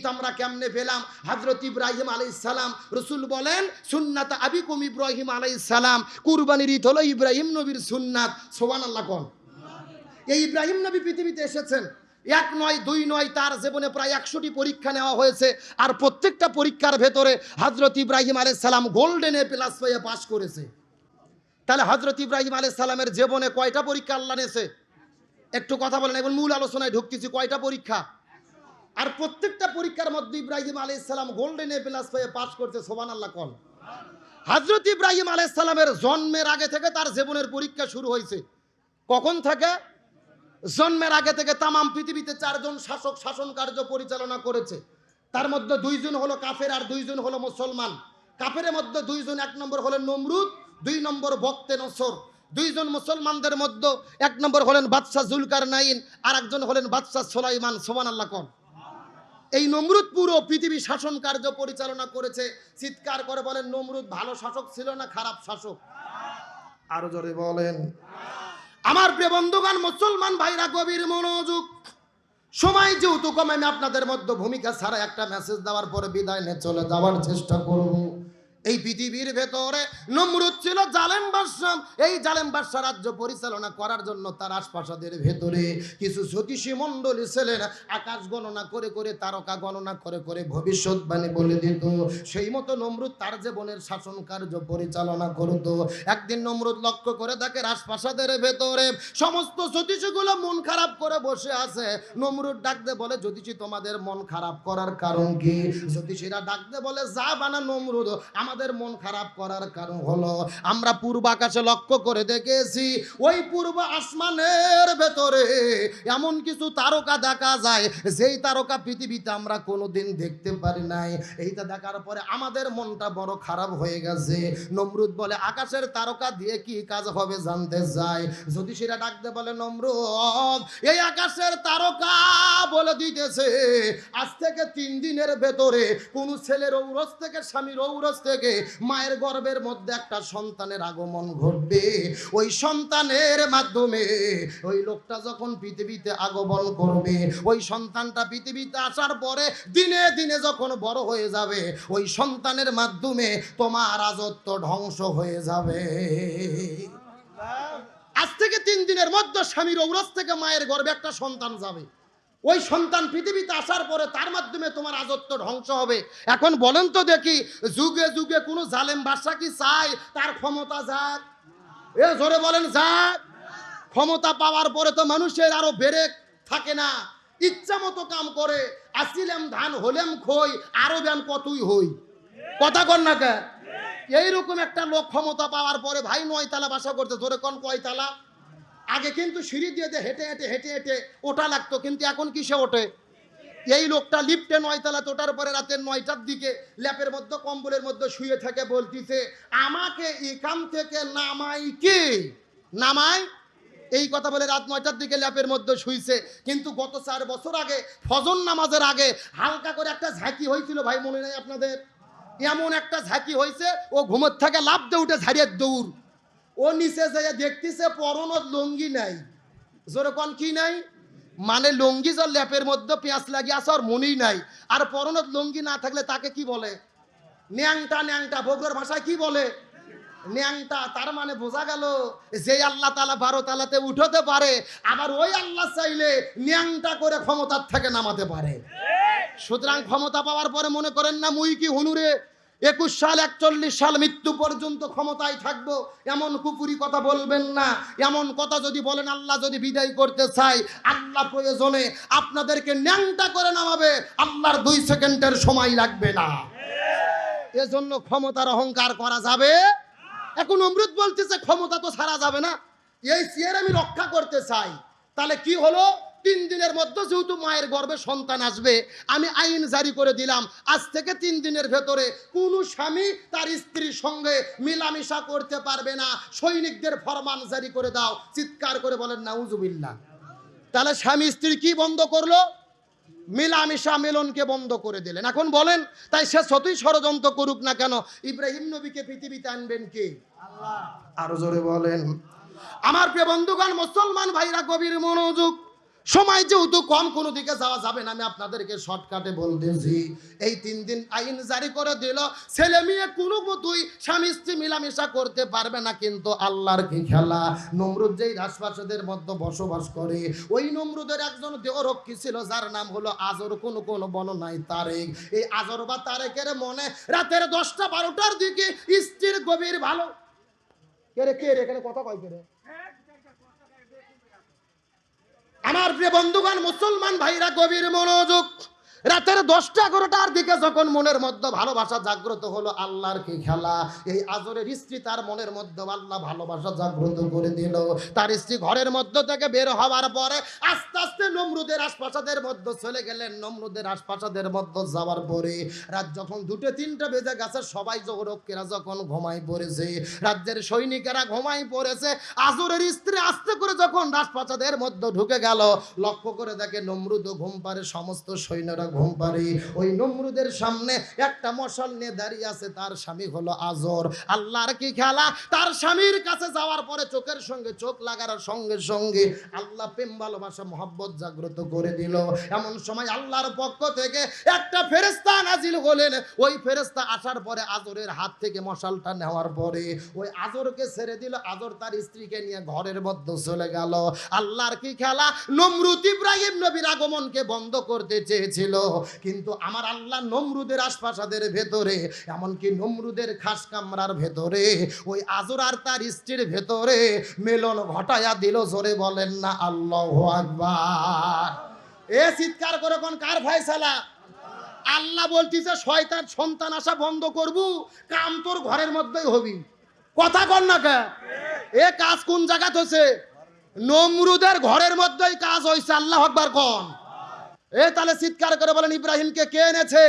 ঈদ আমরা কেমনে পেলাম? হজরত ইব্রাহিম আলাই সালাম রসুল বলেন, সুন্নাত আবিকুম ইব্রাহিম আলাই সালাম। কুরবানির ঈদ হলো ইব্রাহিম নবীর সুন্নাত। সোবান আল্লাহ কন? এই ইব্রাহিম নবী পৃথিবীতে এসেছেন। এক নয়, দুই নয়, তার জীবনে প্রায় একশোটি পরীক্ষা নেওয়া হয়েছে। আর প্রত্যেকটা পরীক্ষার ভেতরে হজরত ইব্রাহিম আলাই সালাম গোল্ডেন এ প্লাস পেয়ে পাশ করেছে। তাহলে হজরত ইব্রাহিম আলাই সালামের জীবনে কয়টা পরীক্ষা আল্লাহ নেছে একটু কথা বলেন, এখন মূল আলোচনায় ঢুকতেছি। কয়টা পরীক্ষা? আর প্রত্যেকটা পরীক্ষার মধ্যে ইব্রাহিম আলাই সালাম গোল্ডেন এ প্লাস পেয়ে পাশ করছে সোবান আল্লাহ কন। হজরত ইব্রাহিম আলাই সালামের জন্মের আগে থেকে তার জীবনের পরীক্ষা শুরু হয়েছে। কখন থেকে? জন্মের আগে থেকে তামাম পৃথিবীতে চারজন শাসক শাসন কার্য পরিচালনা করেছে। তার মধ্যে দুইজন হলো কাফের আর দুইজন হলো মুসলমান। কাফের মধ্যে দুইজন, এক নম্বর হলেন নমরুদ, দুই নম্বর বক্তে নসর। দুইজন মুসলমানদের মধ্যে এক নম্বর হলেন বাদশাহ জুলকার নাইন আর একজন হলেন বাদশাহ সোলাইমান সোমান আল্লাহ কন। এই নমরুদ পুরো পৃথিবী শাসন কার্য পরিচালনা করেছে। চিৎকার করে বলেন নমরুদ ভালো শাসক ছিল না খারাপ শাসক? আরও জোরে বলেন। আমার প্রিয় বন্ধুগণ মুসলমান ভাইরা গভীর মনোযোগ। সময় যেহেতু কমে আমি আপনাদের মধ্যে ভূমিকা ছাড়া একটা মেসেজ দেওয়ার পরে বিদায় নিয়ে চলে যাওয়ার চেষ্টা করব। এই পৃথিবীর ভেতরে নমরুদ ছিল জালেম বাদশাহ। এই জালেম বাদশাহ রাজ্য পরিচালনা করার জন্য তার আশপাশাদের ভেতরে কিছু জ্যোতিষী মণ্ডলী ছিলেন। আকাশ গণনা করে করে, তারকা গণনা করে করে ভবিষ্যৎবাণী বলে দিত। সেই মতো নমরুদ তার জীবনের শাসন কার্য পরিচালনা করত। একদিন নমরুদ লক্ষ্য করে দেখে রাজপ্রাসাদের ভেতরে সমস্ত জ্যোতিষীগুলো মন খারাপ করে বসে আছে। নমরুদ ডাকতে বলে, জ্যোতিষী, তোমাদের মন খারাপ করার কারণ কি? জ্যোতিষীরা ডাকতে বলে, যা বানা নমরুদ আমাদের মন খারাপ করার কারণ হলো, আমরা পূর্ব আকাশে লক্ষ্য করে দেখেছি, ওই পূর্ব আসমানের ভেতরে এমন কিছু তারকা দেখা যায়, যেই তারকা পৃথিবীতে আমরা কোনোদিন দেখতে পারি নাই। এইটা দেখার পরে আমাদের মনটা বড় খারাপ হয়ে গেছে। নমরুদ বলে, আকাশের তারকা দিয়ে কি কাজ হবে জানতে চাই? জ্যোতিষীরা ডাকতে বলে, নমরুদ, এই আকাশের তারকা বলে দিতেছে, আজ থেকে তিন দিনের ভেতরে কোন ছেলের ঔরস থেকে, স্বামীর ঔরস থেকে মায়ের গর্ভের মধ্যে একটা সন্তানের আগমন ঘটবে। ওই সন্তানের মাধ্যমে ওই লোকটা যখন পৃথিবীতে আগমন করবে, ওই সন্তানটা পৃথিবীতে আসার পরে দিনে দিনে যখন বড় হয়ে যাবে, ওই সন্তানের মাধ্যমে তোমার রাজত্ব ধ্বংস হয়ে যাবে। আজ থেকে তিন দিনের মধ্যে স্বামীর ঔরস থেকে মায়ের গর্ভে একটা সন্তান যাবে। ওই সন্তান পৃথিবীতে আসার পরে তার মাধ্যমে তোমার রাজত্ব ধ্বংস হবে। এখন বলেন তো দেখি, যুগে যুগে কোনো জালেম বাদশা কি চায়? তার ক্ষমতা যাক। এ জোরে বলেন, যাক। ক্ষমতা পাওয়ার পরে তো মানুষের আরও বেড়ে থাকে না। ইচ্ছা মতো কাম করে, আসিলাম ধান, হলেম খই, আরও ব্যান কতই হই। কথা কর না কে? এইরকম একটা লোক ক্ষমতা পাওয়ার পরে ভাই নয়তালা বাসা করতে ধরে কোন কয়তালা? আগে কিন্তু সিঁড়ি দিয়ে দিয়ে হেঁটে হেঁটে হেঁটে হেঁটে ওঠা লাগতো, কিন্তু এখন কিসে ওঠে? এই লোকটা লিফটে নয়তলা তোটার পরে রাতের নয়টার দিকে ল্যাপের মধ্যে, কম্বলের মধ্যে শুয়ে থাকে, বলতিছে, আমাকে এখান থেকে নামাই কে? নামাই? এই কথা বলে রাত নয়টার দিকে ল্যাপের মধ্যে শুইছে। কিন্তু গত চার বছর আগে, ফজর নামাজের আগে হালকা করে একটা ঝাঁকি হয়েছিল, ভাই, মনে নেই আপনাদের? এমন একটা ঝাঁকি হয়েছে, ও ঘুমের থেকে লাভ দিয়ে উঠে ঝাড়িয়ে দৌড়। ও নিচে যেয়ে দেখতেছে পরনত লুঙ্গি নাই। জোরে কন কি নাই? মানে লুঙ্গি যার ল্যাপের মধ্যে পেঁয়াজ লাগিয়ে আসে আর মনেই নাই। আর পরনত লুঙ্গি না থাকলে তাকে কি বলে? ন্যাংটা ন্যাংটা, বগুড়ার ভাষায় কি বলে? ন্যাংটা, তার মানে বোঝা গেল যে আল্লাহ তালা বারো তালাতে উঠতে পারে, আবার ওই আল্লাহ চাইলে ন্যাংটা করে ক্ষমতার থেকে নামাতে পারে। সুতরাং ক্ষমতা পাওয়ার পরে মনে করেন না মুই কি হুনুরে? একুশ সাল, একচল্লিশ সাল মৃত্যু পর্যন্ত ক্ষমতায় থাকব। এমন কুপুরি কথা বলবেন না। এমন কথা যদি বলেন, আল্লাহ যদি বিদায় করতে চাই আল্লাহ প্রয়োজনে আপনাদেরকে ন্যাংটা করে নামাবে। আল্লাহর দুই সেকেন্ডের সময় লাগবে না। এজন্য ক্ষমতার অহংকার করা যাবে এখন অমৃত বলতেছে, ক্ষমতা তো ছাড়া যাবে না। এই চেয়ার আমি রক্ষা করতে চাই। তাহলে কি হলো? তিন দিনের মধ্যে যেহেতু মায়ের গর্ভে সন্তান আসবে আমি আইন জারি করে দিলাম। আজ থেকে তিন দিনের ভেতরে কোনো স্বামী তার স্ত্রীর সঙ্গে মিলামিশা করতে পারবে না। সৈনিকদের ফরমান জারি করে দাও। চিৎকার করে বলেন নাউজুবিল্লাহ। তাহলে স্বামী স্ত্রী কি বন্ধ করল? মিলামিশা মিলনকে বন্ধ করে দিলেন। এখন বলেন তাই সে যতই ষড়যন্ত্র করুক না কেন ইব্রাহিম নবীকে পৃথিবীতে আনবেন কে? আরও জোরে বলেন আমার প্রিয় বন্ধুগণ মুসলমান ভাইরা গভীর মনোযোগ সময় যেহেতু কম, কোনো দিকে যাওয়া যাবে না। আমি আপনাদেরকে শর্টকাটে বলতেছি। এই তিন দিন আইন জারি করে দিল। ছেলে মেয়ে কোনো মতোই স্বামী স্ত্রী মিলামেশা করতে পারবে না, কিন্তু আল্লাহর কি খেলা? নমরুদ যেই রাজপ্রাসাদের মধ্যে বসবাস করে, ওই নমরুদের একজন দেহরক্ষী ছিল, যার নাম হলো আজর। কোন কোন বর্ণনায় তারেক। এই আজর বা তারেকের মনে রাতের দশটা বারোটার দিকে স্ত্রীর গভীর ভালো। কে রে কে রে, এখানে কথা কয় কে রে? আমার প্রিয় বন্ধুগণ মুসলমান ভাইরা গভীর মনোযোগ রাতের দশটা, এগারোটার দিকে যখন মনের মধ্যে ভালোবাসা জাগ্রত হলো, আল্লাহর কি খেলা? এই আজরের স্ত্রী তার মনের মধ্যে আল্লাহ ভালোবাসা জাগ্রত করে দিল। তার স্ত্রী ঘরের মধ্য থেকে বের হওয়ার পরে আস্তে আস্তে নমরুদের আশপাশাদের মধ্যে চলে গেলেন। নমরুদের আশপাশাদের মধ্যে যাওয়ার পরে রাত যখন দুটো, তিনটা বেজে গেছে, সবাই জগরক্ষীরা যখন ঘুমাই পড়েছে, রাজ্যের সৈনিকেরা ঘুমাই পড়েছে, আজরের স্ত্রী আস্তে করে যখন রাজপ্রাসাদের মধ্যে ঢুকে গেল, লক্ষ্য করে দেখে নমরুদ ঘুম পারে সমস্ত সৈন্যরা ঘুম পারে ওই নমরুদের সামনে একটা মশাল নিয়ে দাঁড়িয়ে আছে, তার স্বামী হলো আজর। আল্লাহর কি খেলা? তার স্বামীর কাছে যাওয়ার পরে চোখের সঙ্গে চোখ লাগার সঙ্গে সঙ্গে আল্লাহ প্রেম, ভালোবাসা, মহব্বত জাগ্রত করে দিল। এমন সময় আল্লাহর পক্ষ থেকে একটা ফেরেস্তা নাজিল হলেন। ওই ফেরেস্তা আসার পরে আজরের হাত থেকে মশালটা নেওয়ার পরে ওই আজরকে ছেড়ে দিল। আজর তার স্ত্রীকে নিয়ে ঘরের মধ্যে চলে গেল। আল্লাহর কি খেলা? নমরুদ ইব্রাহিম নবীর আগমনকে বন্ধ করতে চেয়েছিল। কিন্তু আমার আল্লাহ নমরুদের আশপাশাদের ভেতরে, এমনকি নমরুদের খাস কামরার ভেতরে, ওই আজর আর তার স্ত্রীর ভেতরে মেলন ঘটায়া দিল, জোরে বলেন না, আল্লাহ আকবার। এ চিৎকার করে কোন কার ফয়সালা? আল্লাহ বলতিছে, শয়তান, সন্তান আসা বন্ধ করবু, কাম তোর ঘরের মধ্যেই হবি। কথা কর না কে? এ কাজ কোন জায়গাত হচ্ছে নমরুদের ঘরের মধ্যেই কাজ হয়েছে আল্লাহ আকবার কন। এ তাহলে চিৎকার করে বলেন, ইব্রাহিমকে কে এনেছে?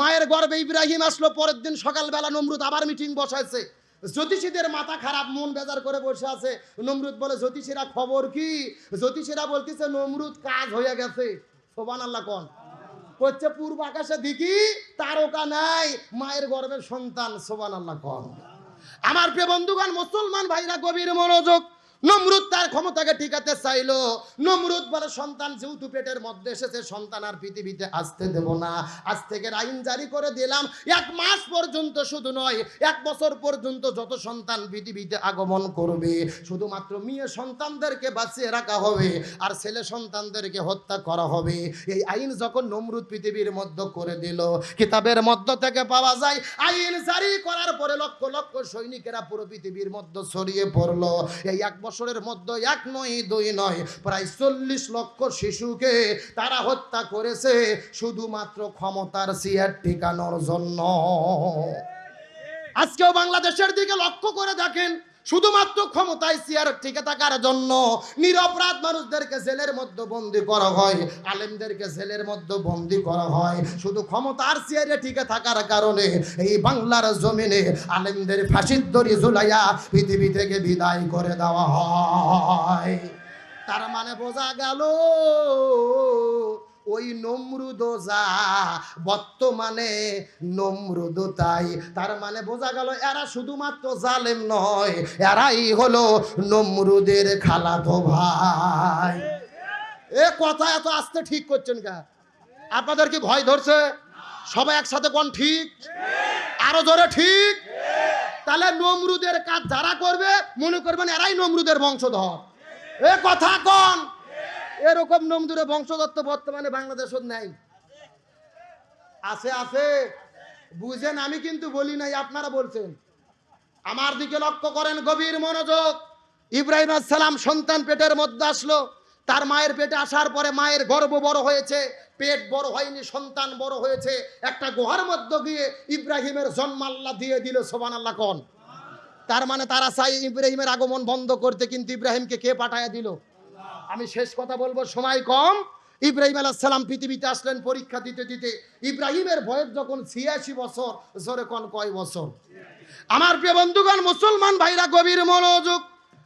মায়ের গর্বে ইব্রাহিম আসলো, পরের দিন সকালবেলা নমরুদ আবার মিটিং বসাইছে। জ্যোতিষীদের মাথা খারাপ, মন বেজার করে বসে আছে। নমরুদ বলে, জ্যোতিষীরা খবর কি? জ্যোতিষীরা বলতেছে, নমরুদ কাজ হয়ে গেছে। সোবান আল্লাহ কন? করছে পূর্ব আকাশে দিকি তারকা নাই, মায়ের গর্ভের সন্তান। সোবান আল্লাহ কন? আমার প্রিয় বন্ধুগণ, মুসলমান ভাইরা, গভীর মনোযোগ নমরুদ তার ক্ষমতাকে টিকাতে চাইলো। নমরুদ বলে, সন্তান যেহেতু পেটের মধ্যে এসেছে, সন্তান আর পৃথিবীতে আসতে দেব না। আজ থেকে আইন জারি করে দিলাম। এক মাস পর্যন্ত শুধু নয়, এক বছর পর্যন্ত যত সন্তান পৃথিবীতে আগমন করবে, শুধুমাত্র মেয়ে সন্তানদেরকে বাঁচিয়ে রাখা হবে আর ছেলে সন্তানদেরকে হত্যা করা হবে। এই আইন যখন নমরুদ পৃথিবীর মধ্যে করে দিল, কিতাবের মধ্য থেকে পাওয়া যায়, আইন জারি করার পরে লক্ষ লক্ষ সৈনিকেরা পুরো পৃথিবীর মধ্যে ছড়িয়ে পড়ল। এই এক বছরের মধ্যে এক নয়, দুই নয়, প্রায় চল্লিশ লক্ষ শিশুকে তারা হত্যা করেছে শুধুমাত্র ক্ষমতার সিয়ার ঠিকানোর জন্য। আজকেও বাংলাদেশের দিকে লক্ষ্য করে দেখেন শুধুমাত্র ক্ষমতায় চেয়ার টিকে থাকার জন্য নিরপরাধ মানুষদেরকে জেলের মধ্যে বন্দি করা হয়, আলেমদেরকে জেলের মধ্যে বন্দি করা হয়। শুধু ক্ষমতার চেয়ারে টিকে থাকার কারণে এই বাংলার জমিনে আলেমদের ফাঁসির দড়ি ঝুলাইয়া পৃথিবী থেকে বিদায় করে দেওয়া হয়। তার মানে বোঝা গেল ওই নমরুদ যা, বর্তমানে নমরুদ তাই তার মানে বোঝা গেল এরা শুধুমাত্র জালেম নয়, এরাই হলো নমরুদের খালাতো ভাই। এ কথা এত আস্তে ঠিক করছেন কা আপনাদের কি ভয় ধরছে? সবাই একসাথে কোন ঠিক? আরও জোরে ঠিক? তাহলে নমরুদের কাজ যারা করবে, মনে করবেন এরাই নমরুদের বংশধর। এ কথা কন? এরকম নমরুদের বংশদত্ত বর্তমানে বাংলাদেশ নাই। আছে আছে। বুঝেন, আমি কিন্তু বলি নাই, আপনারা বলছেন। আমার দিকে লক্ষ্য করেন, গভীর মনোযোগ। ইব্রাহিম সালাম সন্তান পেটের মধ্যে আসলো। তার মায়ের পেটে আসার পরে মায়ের গর্ব বড় হয়েছে। পেট বড় হয়নি, সন্তান বড় হয়েছে। একটা গুহার মধ্যে গিয়ে ইব্রাহিমের জন্ম আল্লাহ দিয়ে দিল সোবান আল্লাহ কন। তার মানে তারা চাই ইব্রাহিমের আগমন বন্ধ করতে, কিন্তু ইব্রাহিমকে কে পাঠায়া দিল? আমি শেষ কথা বলব, সময় কম। ইব্রাহিম সালাম পৃথিবীতে আসলেন, পরীক্ষা দিতে দিতে। ইব্রাহিমের বয়স যখন ছিয়াশি বছর, জোরে কোন কয় বছর? আমার প্রিয় বন্ধুগণ, মুসলমান ভাইরা, গভীর মনোযোগ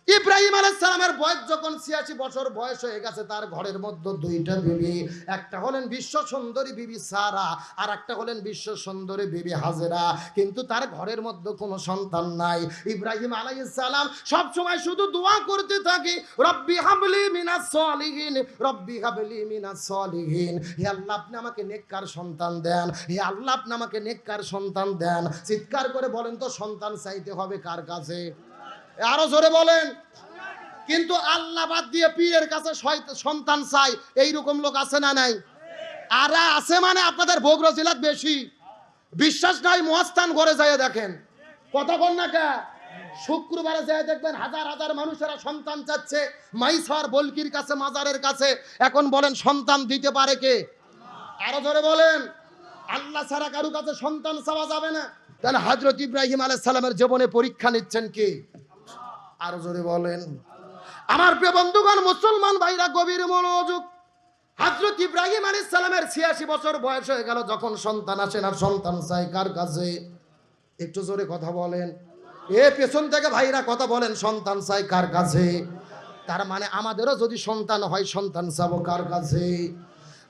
ইব্রাহিম আলাইসালামের বয়স যখন ছিয়াশি বছর বয়স হয়ে গেছে, তার ঘরের মধ্যে দুইটা বিবি। একটা হলেন বিশ্ব সুন্দরী বিবি সারা, আর একটা হলেন বিশ্ব সুন্দরী বিবি হাজেরা। কিন্তু তার ঘরের মধ্যে কোনো সন্তান নাই। ইব্রাহিম আলাইসালাম সব সময় শুধু দোয়া করতে থাকে, রব্বি হাবলি মিনাস সলিহিন, রব্বি হাবলি মিনাস সলিহিন। হে আল্লাহ, আপনি আমাকে নেককার সন্তান দেন। হে আল্লাহ, আপনি আমাকে নেককার সন্তান দেন। চিৎকার করে বলেন তো, সন্তান চাইতে হবে কার কাছে? আরও জোরে বলেন। কিন্তু আল্লাহ বাদ দিয়ে পীরের কাছে সন্তান চাই, এইরকম লোক আছে না নাই? আর আছে মানে আপনাদের বগুড়া জেলার বেশি। বিশ্বাস নাই মহাস্থান ঘরে যায় দেখেন। কথা বল না কে? শুক্রবারে যায় দেখবেন হাজার হাজার মানুষেরা সন্তান চাচ্ছে। মাইসার বলকির কাছে, মাজারের কাছে। এখন বলেন সন্তান দিতে পারে কে? আরও ধরে বলেন। আল্লাহ ছাড়া কারু কাছে সন্তান চাওয়া যাবে না। তাহলে হজরত ইব্রাহিম আলাইহিস সালামের জীবনে পরীক্ষা নিচ্ছেন কি? আরও জোরে বলেন। আমার প্রিয় বন্ধুগণ, মুসলমান ভাইরা, গভীর মনোযোগ। হজরত ইব্রাহিম আলাইহিস সালামের ছিয়াশি বছর বয়স হয়ে গেল, যখন সন্তান আসে আর সন্তান চাই কার কাছে? একটু জোরে কথা বলেন। এ পেছন থেকে ভাইরা কথা বলেন, সন্তান চাই কার কাছে? তার মানে আমাদেরও যদি সন্তান হয়, সন্তান চাবো কার কাছে?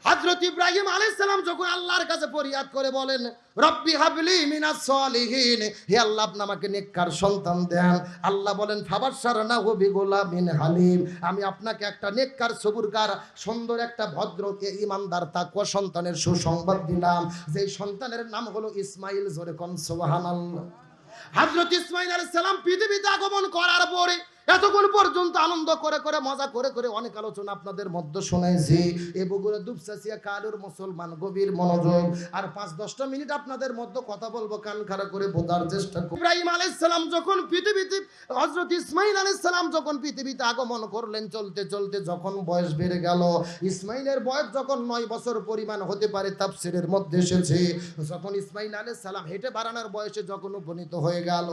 হজরত ইব্রাহিম আলাইসালাম যখন আল্লাহর কাছে ফরিয়াদ করে বলেন, রব্বি হাবলি মিনাস সলিহিন, হে আল্লাহ, আপনি আমাকে নেককার সন্তান দেন। আল্লাহ বলেন ফাবার সারানা হবি গোলামিন হালিম, আমি আপনাকে একটা নেককার সবুরকার সুন্দর একটা ভদ্র ইমানদার, তাকওয়া সন্তানের সুসংবাদ দিলাম। যেই সন্তানের নাম হলো ইসমাইল, জোরে কন হজরত ইসমাইল আলাইহিস সালাম পৃথিবীতে আগমন করার পরে এতক্ষণ পর্যন্ত আনন্দ করে করে, মজা করে করে অনেক আলোচনা আপনাদের মধ্যে শোনাইছি এ বগুড়া দুপসাসিয়া কালুর মুসলমান গভীর মনোযোগ। আর পাঁচ দশটা মিনিট আপনাদের মধ্যে কথা বলব, কান খাড়া করে বোঝার চেষ্টা করব। ইব্রাহিম আলাইহিস সালাম যখন পৃথিবীতে, হযরত ইসমাইল আলাইহিস সালাম যখন পৃথিবীতে আগমন করলেন, চলতে চলতে যখন বয়স বেড়ে গেল ইসমাইলের বয়স যখন নয় বছর পরিমাণ হতে পারে তাফসিরের মধ্যে এসেছে যখন ইসমাইল আলাইহিস সালাম হেঁটে বাড়ানোর বয়সে যখন উপনীত হয়ে গেল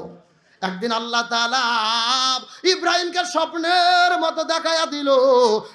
একদিন আল্লাহ তাআলা ইব্রাহিমকে স্বপ্নের মতো দেখায়া দিল,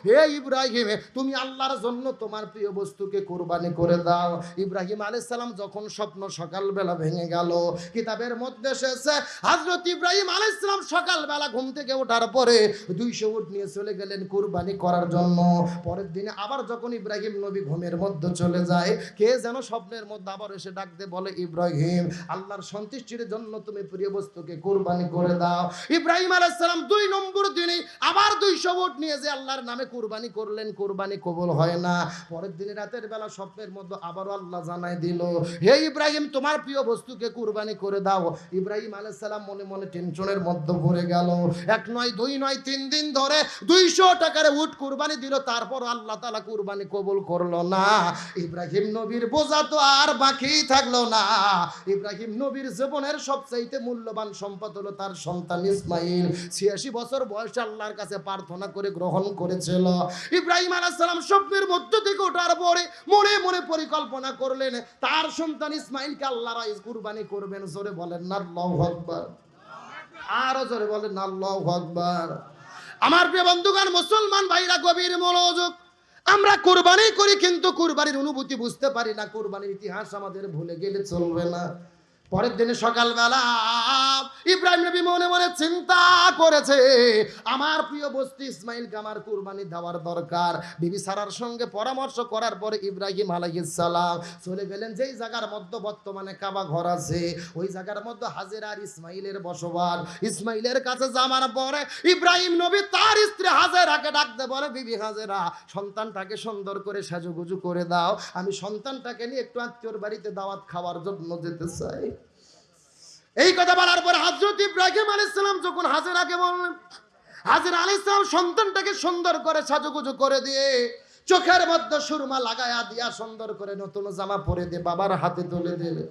হে ইব্রাহিম, তুমি আল্লাহর জন্য তোমার প্রিয় বস্তুকে কোরবানি করে দাও। ইব্রাহিম সালাম যখন স্বপ্ন সকালবেলা ভেঙে গেল, কিতাবের মধ্যে এসেছে, হযরত ইব্রাহিম আলাইহিস সালাম সকালবেলা ঘুম থেকে ওঠার পরে দুইশো উট নিয়ে চলে গেলেন কোরবানি করার জন্য। পরের দিনে আবার যখন ইব্রাহিম নবী ঘুমের মধ্যে চলে যায়, কে যেন স্বপ্নের মধ্যে আবার এসে ডাক দিয়ে বলে, ইব্রাহিম, আল্লাহর সন্তুষ্টির জন্য তুমি প্রিয় বস্তুকে কোরবানি করে দাও। ইব্রাহিম আলাইহিস সালাম দুই নম্বর দিনে আবার দুইশো উট নিয়ে যে আল্লাহর নামে কোরবানি করলেন, কোরবানি কবুল হয় না। পরের দিনে রাতের বেলা স্বপ্নের মধ্যে আবারও আল্লাহ জানাই দিল, হে ইব্রাহিম, তোমার প্রিয় বস্তুকে কোরবানি করে দাও। ইব্রাহিম আলাইহিস সালাম মনে মনে টেনশনের মধ্যে পড়ে গেল। এক নয়, দুই নয়, তিন দিন ধরে দুইশো টাকার উট কোরবানি দিল তারপর আল্লাহ তালা কোরবানি কবুল করল না। ইব্রাহিম নবীর বোঝা তো আর বাকি থাকল না। ইব্রাহিম নবীর জীবনের সবচাইতে মূল্যবান সম্পদ হলো তার সন্তান ইসমাইল। ছিয়াশি বছর বয়স আল্লাহর কাছে প্রার্থনা করে গ্রহণ করেছিল। ইব্রাহিম আলাইসালাম স্বপ্নের মধ্য থেকে ওঠার পরে মনে মনে পরিকল্পনা করলেন, তার সন্তান ইসমাইলকে আল্লাহ কুরবানি করবেন। জোরে বলেন না আল্লাহু আরও জোরে বলেন, আল্লাহ আকবার। আমার প্রিয় বন্ধুগণ, মুসলমান ভাইরা, গভীর মনোযোগ। আমরা কুরবানি করি, কিন্তু কুরবানির অনুভূতি বুঝতে পারি না। কুরবানির ইতিহাস আমাদের ভুলে গেলে চলবে না। পরের দিনে সকালবেলা ইব্রাহিম নবী মনে মনে চিন্তা করেছে, আমার প্রিয় বস্তু ইসমাইলকে আমার কুরবানি দেওয়ার দরকার। বিবি সারার সঙ্গে পরামর্শ করার পরে ইব্রাহিম আলাইহিস সালাম চলে গেলেন। যেই জায়গার মধ্যে বর্তমানে কাবা ঘর আছে, ওই জায়গার মধ্যে হাজের আর ইসমাইলের বসবাস। ইসমাইলের কাছে যাওয়ার পরে ইব্রাহিম নবী তার স্ত্রী হাজেরাকে ডাকতে বলে, বিবি হাজেরা, সন্তানটাকে সুন্দর করে সাজুগুজু করে দাও। আমি সন্তানটাকে নিয়ে একটু আত্মীয়র বাড়িতে দাওয়াত খাওয়ার জন্য যেতে চাই। এই কথা বলার পর হাজরত ইব্রাহিম আলাইসালাম যখন হাজেরাকে বললেন, হাজির আলাইসালাম সন্তানটাকে সুন্দর করে সাজুগুজু করে দিয়ে চোখের মধ্যে সুরমা লাগায়া দিয়া সুন্দর করে নতুন জামা পরে দিয়ে বাবার হাতে তুলে দিলে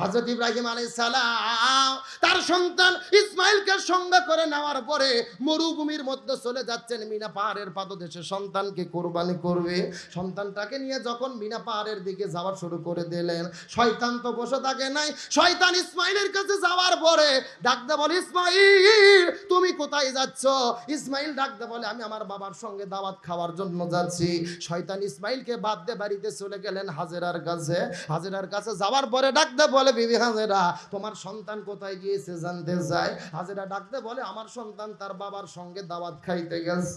হজরত ইব্রাহিম আলাই সালাম, তার সন্তান ইসমাইলকে সঙ্গে করে নেওয়ার পরে মরুভূমির মধ্যে চলে যাচ্ছেন মিনা পাহাড়ের পাদদেশে। সন্তানকে কোরবানি করবে? সন্তানটাকে নিয়ে যখন মিনা পাহাড়ের দিকে যাওয়া শুরু করে দিলেন, শয়তান তো বসে থাকে নাই। শয়তান ইসমাইলের কাছে যাওয়ার পরে ডাকতে বলে, ইসমাইল, তুমি কোথায় যাচ্ছ? ইসমাইল ডাকতে বলে, আমি আমার বাবার সঙ্গে দাওয়াত খাওয়ার জন্য যাচ্ছি। শয়তান ইসমাইলকে বাদ দিয়ে বাড়িতে চলে গেলেন হাজেরার কাছে। হাজেরার কাছে যাওয়ার পরে ডাকতে বলে বলে, বিবি হাজেরা, তোমার সন্তান কোথায় গিয়েছে জানতে যায় হাজেরা ডাকতে বলে, আমার সন্তান তার বাবার সঙ্গে দাওয়াত খাইতে গেছে।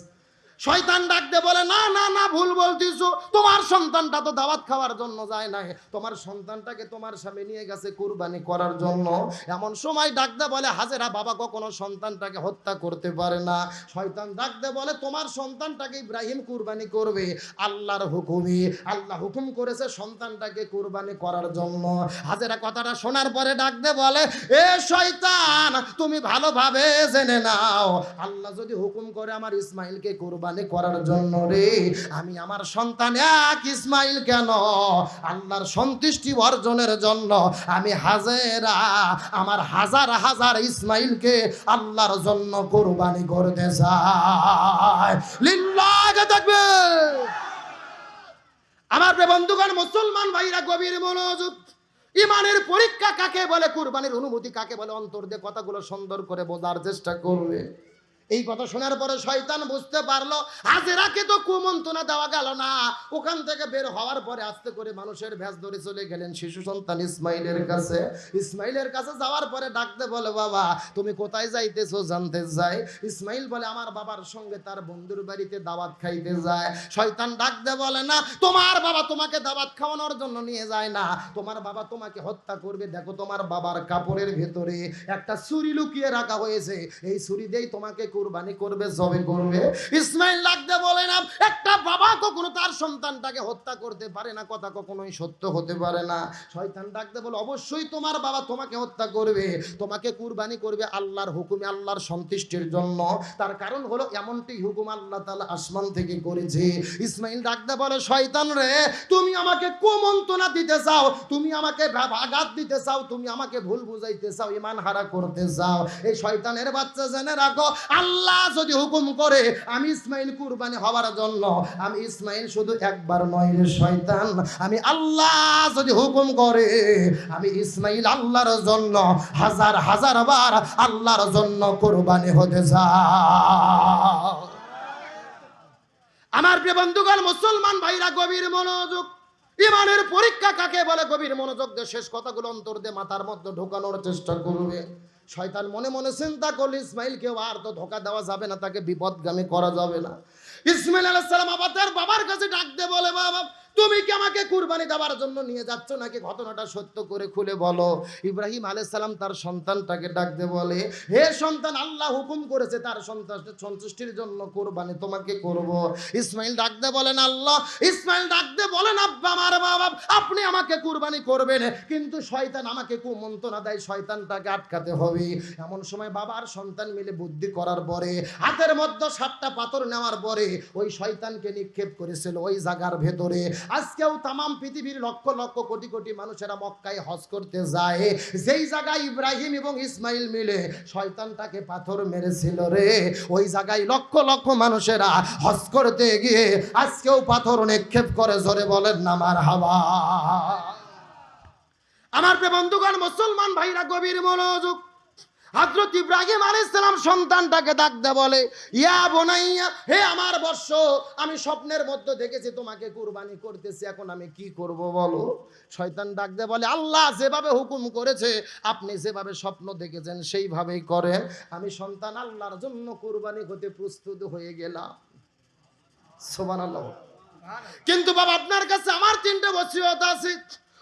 শয়তান ডাকতে বলে, না না না, ভুল বলতিছো। তোমার সন্তানটা তো দাওয়াত খাওয়ার জন্য যায় নাই। তোমার সন্তানটাকে তোমার স্বামী নিয়ে গেছে কুরবানি করার জন্য। এমন সময় ডাকতে বলে, হাজেরা, বাবা কখনো সন্তানটাকে হত্যা করতে পারে না। শয়তান ডাকতে বলে, তোমার সন্তানটাকে ইব্রাহিম কুরবানি করবে। আল্লাহর হুকুমে আল্লাহ হুকুম করেছে সন্তানটাকে কুরবানি করার জন্য। হাজেরা কথাটা শোনার পরে ডাকতে বলে, এ শয়তান, তুমি ভালোভাবে জেনে নাও। আল্লাহ যদি হুকুম করে আমার ইসমাইলকে কুরবানি করার জন্য রে। আমি আমার সন্তান এক ইসমাইল কেন? আল্লাহর সন্তুষ্টি অর্জনের জন্য আমি হাজেরা, আমার হাজার হাজার ইসমাইলকে আল্লাহর জন্য কুরবানি করতে লিল্লাহ থাকবে আমার বন্ধুগণ, মুসলমান ভাইরা, গভীর মনোযোগ। ইমানের পরীক্ষা কাকে বলে, কুরবানির অনুমতি কাকে বলে, অন্তর দিয়ে কথাগুলো সুন্দর করে বোঝার চেষ্টা করবে। এই কথা শোনার পরে শয়তান বুঝতে পারল, হাজেরাকে তো কুমন্ত্রণা দেওয়া গেল না। ওখান থেকে বের হওয়ার পরে আস্তে করে মানুষের ভেজ ধরে চলে গেলেন শিশু সন্তান ইসমাইলের কাছে। ইসমাইলের কাছে যাওয়ার পরে ডাকতে বলে, বাবা, তুমি কোথায় যাইতেছো? জানতে যাই ইসমাইল বলে, আমার বাবার সঙ্গে তার বন্ধুর বাড়িতে দাওয়াত খাইতে যায়। শয়তান ডাকতে বলে, না, তোমার বাবা তোমাকে দাওয়াত খাওয়ানোর জন্য নিয়ে যায় না। তোমার বাবা তোমাকে হত্যা করবে। দেখো, তোমার বাবার কাপড়ের ভেতরে একটা ছুরি লুকিয়ে রাখা হয়েছে। এই ছুরি দিয়েই তোমাকে কুরবানি করবে, জবে করবে। ইসমাইল লাগতে বলে না একটা বাবা কখনো তার সন্তানটাকে হত্যা করতে পারে না, কথা কখনোই সত্য হতে পারে না। শয়তান ডাকতে বলে, অবশ্যই তোমার বাবা তোমাকে হত্যা করবে, তোমাকে কুরবানি করবে আল্লাহর হুকুমে, আল্লাহর সন্তুষ্টির জন্য। তার কারণ হলো এমনটি হুকুম আল্লাহ তাআলা আসমান থেকে করেছে। ইসমাইল ডাকতে বলে, শয়তান রে, তুমি আমাকে কুমন্ত্রণা দিতে চাও, তুমি আমাকে আঘাত দিতে চাও, তুমি আমাকে ভুল বুঝাইতে চাও ইমান হারা করতে চাও। এই শয়তানের বাচ্চা জেনে রাখো আল্লাহ যদি হুকুম করে, আমি ইসমাইল কুরবানি হওয়ার জন্য, আমি ইসমাইল শুধু একবার নয় রে শয়তান, আমি আল্লাহ যদি হুকুম করে, আমি ইসমাইল আল্লাহর জন্য হাজার হাজার বার আল্লাহর জন্য কুরবানি হতে যাও আমার প্রিয় বন্ধুগণ, মুসলমান ভাইরা, গভীর মনোযোগ, ইমানের পরীক্ষা কাকে বলে? গভীর মনোযোগ দিয়ে শেষ কথাগুলো অন্তর দিয়ে মাথার মধ্যে ঢোকানোর চেষ্টা করবে। শয়তান মনে মনে চিন্তা করলে ইসমাইলকে আর তো ধোকা দেওয়া যাবে না, তাকে বিপদগামী করা যাবে না। ইসমাইল আলাইহিস সালাম আবার তার বাবার কাছে ডাক বলে, বাবা তুমি কি আমাকে কুরবানি দেওয়ার জন্য নিয়ে যাচ্ছ নাকি ঘটনাটা সত্য করে খুলে বলো? ইব্রাহিম আলাইহিস সালাম তার সন্তানটাকে ডাক দিয়ে বলে, হে সন্তান, আল্লাহ হুকুম করেছে তার সন্তান সন্তুষ্টির জন্য কুরবানি তোমাকে করব। ইসমাইল ডাক দিয়ে বলেন, আল্লাহ, ইসমাইল ডাক দিয়ে বলেন, আব্বা, আমার বাবা, আপনি আমাকে কুরবানি করবেন। কিন্তু শয়তান আমাকে কুমন্ত্রণা দেয়, শয়তানটাকে আটকাতে হবে। এমন সময় বাবা আর সন্তান মিলে বুদ্ধি করার পরে, হাতের মধ্যে সাতটা পাথর নেওয়ার পরে, ওই শয়তানকে নিক্ষেপ করেছিল ওই জায়গার ভেতরে। আজকেও তামাম পৃথিবীর লক্ষ লক্ষ কোটি কোটি মানুষেরা মক্কায় হজ করতে যায়। যেই জায়গায় ইব্রাহিম এবং ইসমাইল মিলে শয়তানটাকে পাথর মেরেছিল রে, ওই জায়গায় লক্ষ লক্ষ মানুষেরা হজ করতে গিয়ে আজকেও পাথর নিক্ষেপ করে, জোরে বলেন না আমার হাওয়া আমার বন্ধুগণ, মুসলমান ভাইরা, গভীর মনোযোগ হজরত ইব্রাহিম আলাইসালাম সন্তানটাকে ডাকতে বলে, ইয়া বোনাইয়া, হে আমার বর্ষ, আমি স্বপ্নের মধ্যে দেখেছি, তোমাকে কুরবানি করতেছি, এখন আমি কি করব বলো? শয়তান ডাকতে বলে, আল্লাহ যেভাবে হুকুম করেছে, আপনি যেভাবে স্বপ্ন দেখেছেন, সেইভাবেই করেন। আমি সন্তান আল্লাহর জন্য কুরবানি হতে প্রস্তুত হয়ে গেলাম। সোবান আল্লাহ কিন্তু বাবা, আপনার কাছে আমার তিনটে বসিয়ত আছে।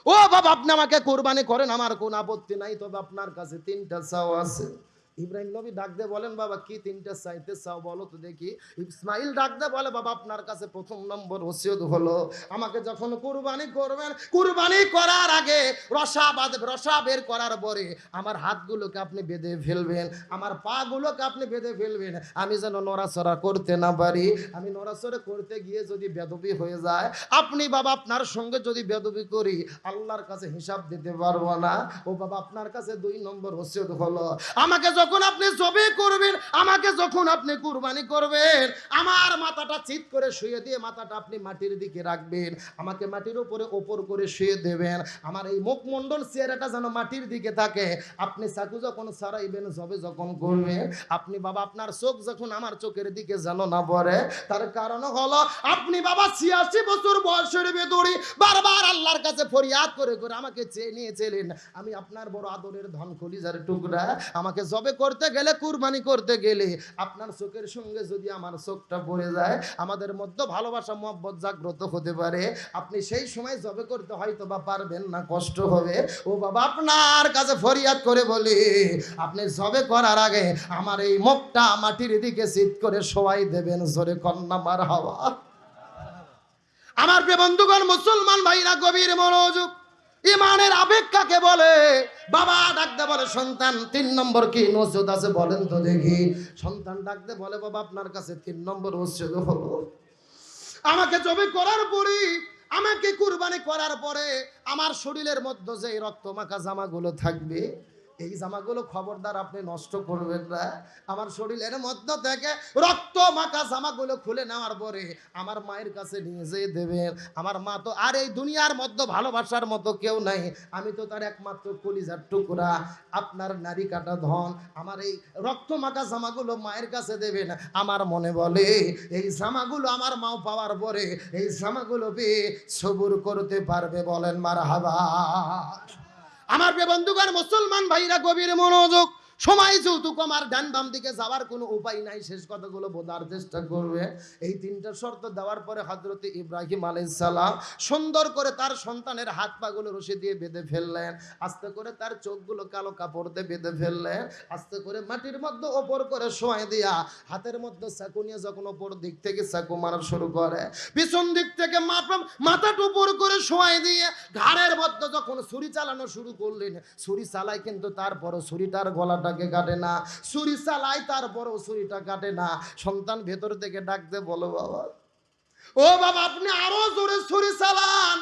ও বাবা, আপনি আমাকে কোরবানি করেন, আমার কোন আপত্তি নাই, তবে আপনার কাছে তিনটা চাও আছে। ইব্রাহিম নবী ডাকতে বলেন, বাবা, কি তিনটা চাইতে চাও বলো তো দেখি। ইসমাইল ডাকতে বলে, বাবা, আপনার কাছে প্রথম নম্বর ওসিয়ত হলো, আমাকে যখন কুরবানি করবেন, কুরবানি করার আগে রসা বাদ রসা বের করার পরে আমার হাতগুলোকে আপনি বেঁধে ফেলবেন, আমার পাগুলোকে আপনি বেঁধে ফেলবেন। আমি যেন নড়াচড়া করতে না পারি। আমি নড়াচড়া করতে গিয়ে যদি বেদবি হয়ে যায়, আপনি বাবা, আপনার সঙ্গে যদি বেদবি করি, আল্লাহর কাছে হিসাব দিতে পারব না। ও বাবা, আপনার কাছে দুই নম্বর ওসিয়ত হলো, আমাকে যখন আপনি জবে করবেন, আমাকে যখন আপনি কুরবানি করবেন, আমার মাথাটা চিত করে শুয়ে দিয়ে মাথাটা আপনি মাটির দিকে রাখবেন। আমাকে মাটির উপরে ওপর করে শুয়ে দেবেন। আমার এই মুখমণ্ডল চেহারাটা যেন মাটির দিকে থাকে। আপনি চাকু যখন সারাইবেন, জবে যখন করবেন, আপনি বাবা আপনার চোখ যখন আমার চোখের দিকে যেন না পড়ে, তার কারণ হলো আপনি বাবা ছিয়াশি বছর বয়সের ভেতরে বারবার আল্লাহর কাছে ফরিয়াদ করে করে আমাকে চেয়ে নিয়েছিলেন। আমি আপনার বড় আদরের ধন কলিজার টুকরা, আমাকে জবে করতে গেলে কুরবানি করতে গেলে আপনার চোখের সঙ্গে যদি আমার চোখটা পড়ে যায়, আমাদের মধ্যে ভালোবাসা, মহব্বত জাগ্রত হতে পারে। আপনি সেই সময় জবে করতে হয়তো বা পারবেন না, কষ্ট হবে। ও বাবা, আপনার কাছে ফরিয়াদ করে বলি, আপনি জবে করার আগে আমার এই মুখটা মাটির দিকে শীত করে সবাই দেবেন, জোরে কন্যা মার হাওয়া আমার প্রিয় বন্ধুগণ, মুসলমান ভাইরা, গভীর মনোযোগ ইমানের আবেগ কাকে বলে, বাবা ডাকতে বলে, সন্তান, তিন নম্বর কি নসুদ আছে বলেন তো দেখি। সন্তান ডাকতে বলে, বাবা, আপনার কাছে তিন নম্বর ওষুধ হলো। আমাকে জবে করার পরই, আমাকে কুরবানি করার পরে আমার শরীরের মধ্যে যে রক্ত মাখা জামাগুলো থাকবে এই জামাগুলো খবরদার আপনি নষ্ট করবেন না। আমার শরীরের মধ্যে থেকে রক্ত মাখা জামাগুলো খুলে নেওয়ার পরে আমার মায়ের কাছে নিয়ে যেয়ে দেবেন। আমার মা তো আর এই দুনিয়ার মধ্যে ভালোবাসার মতো কেউ নাই। আমি তো তার একমাত্র কলিজার টুকরা। আপনার নারী কাটা ধন আমার এই রক্ত মাখা জামাগুলো মায়ের কাছে দেবেন। আমার মনে বলে, এই জামাগুলো আমার মাও পাওয়ার পরে এই জামাগুলো পেয়ে সবুর করতে পারবে বলেন মার হাবা আমার বন্ধুগণ মুসলমান ভাইরা গভীর মনোযোগ সময় যৌতুক আমার ডান বাম দিকে যাওয়ার কোনো উপায় নাই। শেষ কথাগুলো বোঝার চেষ্টা করবে। এই তিনটা শর্ত দেওয়ার পরে হজরত ইব্রাহিম আলাইসালাম সুন্দর করে তার সন্তানের হাত পাগুলো রশি দিয়ে বেঁধে ফেললেন। আস্তে করে তার চোখগুলো কালো কাপড় দিয়ে বেঁধে ফেললেন। আস্তে করে মাটির মধ্যে ওপর করে শোয়াই দিয়া হাতের মধ্যে চাকু নিয়ে যখন ওপর দিক থেকে চাকু মারা শুরু করে, পিছন দিক থেকে মাথা মাথাটা উপর করে শোয়াই দিয়ে ঘাড়ের মধ্যে যখন ছুরি চালানো শুরু করলেন, ছুরি চালায় কিন্তু তারপরও ছুরিটার গলাটাকে কাটে না। ছুরি চালায় তারপরও ছুরিটা কাটে না। সন্তান ভেতর থেকে ডাকতে বলো বাবা। ও বাবা, আপনি আরও জোরে ছুরি চালান।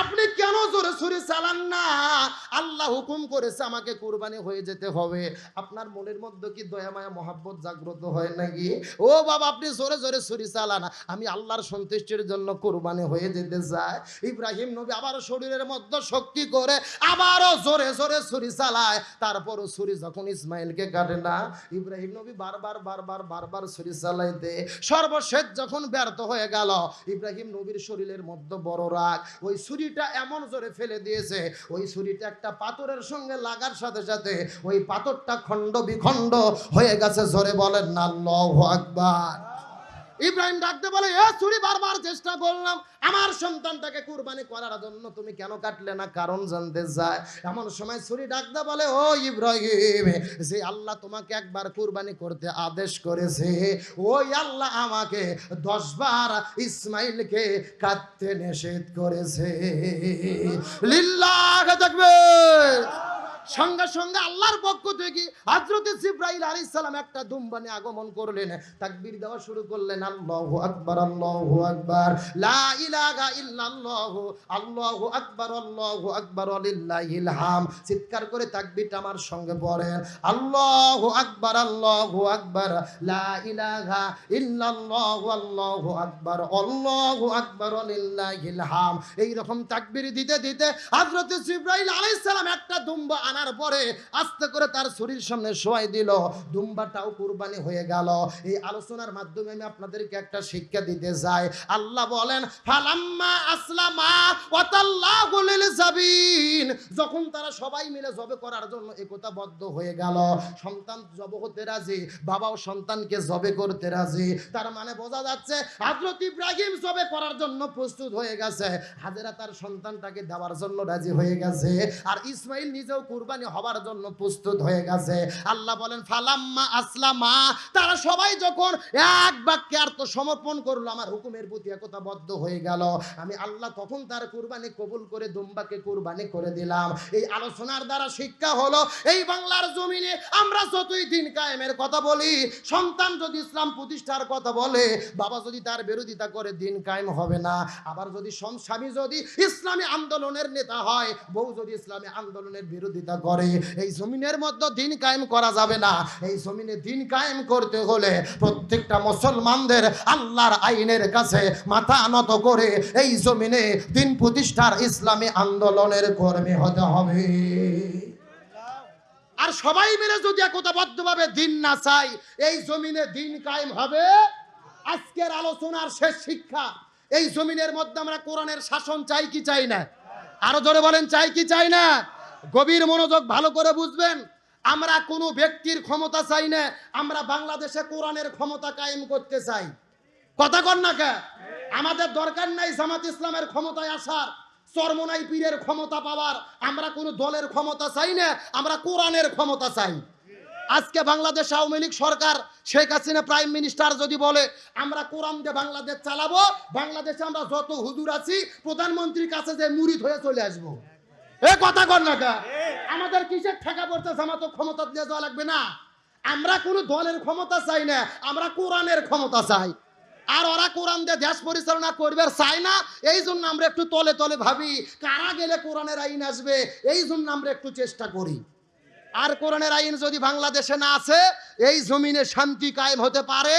আপনি কেন জোরে ছুরি চালান না? আল্লাহ হুকুম করেছে আমাকে কুরবানি হয়ে যেতে হবে। আপনার মনের মধ্যে কি দয়া, মায়া, মহাব্বত জাগ্রত হয় নাকি? ও বাবা, আপনি জোরে জোরে ছুরি চালান। আমি আল্লাহর সন্তুষ্টির জন্য কুরবানি হয়ে যেতে চাই। ইব্রাহিম নবী আবারও শরীরের মধ্যে শক্তি করে আবারও জোরে জোরে ছুরি চালায়। তারপরও ছুরি যখন ইসমাইলকে কাটে না, ইব্রাহিম নবী বারবার বারবার বারবার ছুরি চালাইতে, সর্বশেষ যখন ব্যর্থ হয়ে গেল, ইব্রাহিম নবীর শরীরের মধ্যে বড় রাগ। ওই ছুরিটা এমন জোরে ফেলে দিয়েছে, ওই ছুরিটা একটা পাথরের সঙ্গে লাগার সাথে সাথে ওই পাথরটা খণ্ড বিখণ্ড হয়ে গেছে, জোরে বলেন না, আল্লাহু আকবার। ইব্রাহিম ডাকতে বলে, এ ছুরি বারবার চেষ্টা করলাম। আমার সন্তানটাকে কুরবানি করার জন্য তুমি কেন কাটলে না? কারণ জানতে চায়। এমন সময় ছুরি ডাকতে বলে, ও ইব্রাহিম, যে আল্লাহ তোমাকে একবার কুরবানি করতে আদেশ করেছে, ওই আল্লাহ আমাকে দশবার ইসমাইলকে কাটতে নিষেধ করেছে। লিল্লাহ, দেখবে। সঙ্গে সঙ্গে আল্লাহর পক্ষ থেকে হজরত জিব্রাইল আলাইহিস সালাম একটা দুম্বানে আগমন করলেন। তাকবীর দেওয়া শুরু করলেন, আল্লাহু আকবার আল্লাহু আকবার, লা ইলাহা ইল্লাল্লাহু, আল্লাহু আকবার আল্লাহু আকবার চিৎকার করে তাকবীরটা আমার সঙ্গে পড়েন তাকবীর দিতে দিতে হযরত জিব্রাইল আলাইহিস সালাম একটা দুম্বা আনার পরে আস্তে করে তার শরীর সামনে শোয়াই দিল। দুম্বাটাও কুরবানি হয়ে গেল। এই আলোচনার মাধ্যমে আমি আপনাদেরকে একটা শিক্ষা দিতে চাই। আল্লাহ বলেন, ফালাম্মা আসলামা ওয়াতাল্লাহু লিল জাবিন। যখন তারা সবাই মিলে জবে করার জন্য একতাবদ্ধ হয়ে গেল। সন্তান জব হতে রাজি, বাবাও সন্তানকে জবে করতে রাজি। তার মানে বোঝা যাচ্ছে, হযরত ইব্রাহিম জবে করার জন্য প্রস্তুত হয়ে গেছে। হাজেরা তার সন্তানটাকে দেওয়ার জন্য রাজি হয়ে গেছে। আর ইসমাইল নিজেও কুরবানি হবার জন্য প্রস্তুত হয়ে গেছে। আল্লাহ বলেন, ফালাম্মা আসলামা। তারা সবাই যখন এক বাক্যে আত্মসমর্পণ করল, আমার হুকুমের প্রতি একতাবদ্ধ হয়ে গেল। আমি আল্লাহ তখন তার কুরবানি কবুল করে দুম্বাকে কুরবানি করে দিলাম। এই আলোচনার দ্বারা শিক্ষা হলো, এই বাংলার জমিনে আমরা যতই দিন কায়েমের কথা বলি, সন্তান যদি ইসলাম প্রতিষ্ঠার কথা বলে, বাবা যদি তার বিরোধিতা করে, দিন কায়েম হবে না। আবার যদি স্বামী যদি ইসলামী আন্দোলনের নেতা হয়, বউ যদি ইসলামী আন্দোলনের বিরোধিতা চিন্তা করে, এই জমিনের মধ্যে দিন কায়েম করা যাবে না। এই জমিনে দিন কায়েম করতে হলে প্রত্যেকটা মুসলমানদের আল্লাহর আইনের কাছে মাথা নত করে এই জমিনে দিন প্রতিষ্ঠার ইসলামী আন্দোলনের কর্মী হতে হবে। আর সবাই মিলে যদি একতাবদ্ধভাবে দিন না চাই এই জমিনে দিন কায়েম হবে। আজকের আলোচনার শেষ শিক্ষা, এই জমিনের মধ্যে আমরা কোরআনের শাসন চাই কি চাই না? আরও জোরে বলেন, চাই কি চাই না? গভীর মনোযোগ ভালো করে বুঝবেন। আমরা কোনো ব্যক্তির ক্ষমতা চাই না, আমরা বাংলাদেশে কোরআনের ক্ষমতা কায়েম করতে চাই। কথা কর না কে? আমাদের দরকার নাই জামাত ইসলামের ক্ষমতায় আসার, চরমনাই পীরের ক্ষমতা পাওয়ার। আমরা কোনো দলের ক্ষমতা চাই না, আমরা কোরআনের ক্ষমতা চাই। আজকে বাংলাদেশ আওয়ামী লীগ সরকার, শেখ হাসিনা প্রাইম মিনিস্টার যদি বলে, আমরা কোরআন দিয়ে বাংলাদেশ চালাবো, বাংলাদেশে আমরা যত হুজুর আছি, প্রধানমন্ত্রীর কাছে যে মুরিদ হয়ে চলে আসব। এ কথা না? আমাদের কিসের ঠেকা পড়তে জামাত ক্ষমতা দিয়ে যাওয়া লাগবে না। আমরা কোনো দলের ক্ষমতা চাই না, আমরা কোরআনের ক্ষমতা চাই। আর ওরা কোরআন দিয়ে দেশ পরিচালনা করবে চাই না, এই জন্য আমরা একটু তলে তলে ভাবি, কারা গেলে কোরআনের আইন আসবে? এই জন্য আমরা একটু চেষ্টা করি। আর কোরআনের আইন যদি বাংলাদেশে না আছে, এই জমিনে শান্তি কায়েম হতে পারে।